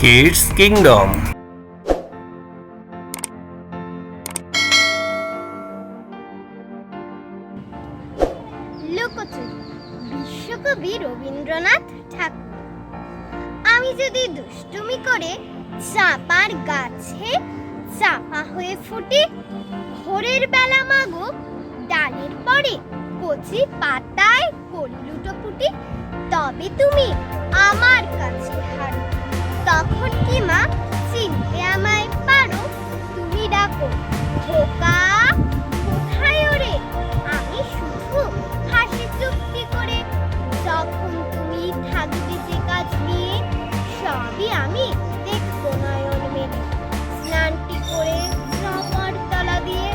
Kids kingdom বিশ্বকবি রবীন্দ্রনাথ ঠাকুর। আমি যদি দুষ্টুমি করে চাপার গাছে চাপা হয়ে ফুটি, ভোরের বেলা মাগো, ডালের পরে কচি পাতায় করি লুটোপুটি তবে তুমি আমার কাছে হারো। তখন কি, মা? চিনতে আমায় পারো? তুমি ডাকো খোকা কোথায় ওরে? আমি শুধু হাসি চুক্তি করে, যখন তুমি থাকবে যে কাজ নিয়ে, সবই আমি দেখব নয়ন মেলে স্নানটি করে জমার তলা দিয়ে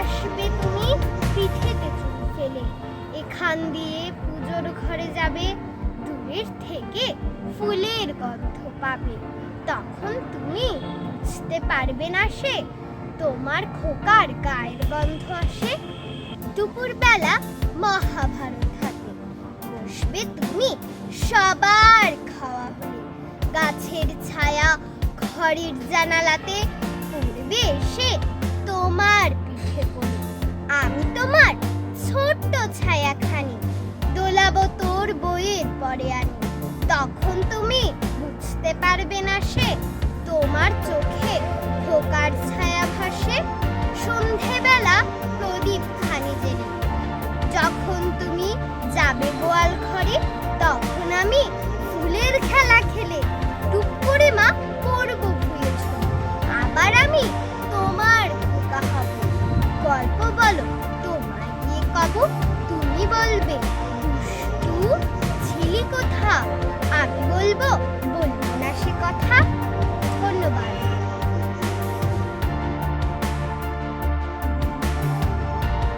আসবে তুমি, পিঠেতে চুল ফেলে। এখান দিয়ে পুজোর ঘরে যাবে দূরের থেকে ফুলের গন্ধ পাবে। তখন তুমি বুঝতে পারবে না সে, তোমার খোকার গায়ের গন্ধ আসে। দুপুরবেলা মহাভারত হাতে বসবে তুমি সবার খাওয়া গাছের ছায়া ঘরের জানালাতে পড়বে এসে দেখতে পারবে না সে। তোমার চোখে খোকার ছায়া ভাসে, সন্ধেবেলা প্রদীপ খানি জেনে। যখন তুমি যাবে গোয়াল ঘরে, তখন আমি ফুলের খেলা খেলে টুক করে মা পড়ব ভুলেছ আবার আমি তোমার খোকা হব। গল্প বলো, তোমায় গিয়ে কব, তুমি বলবে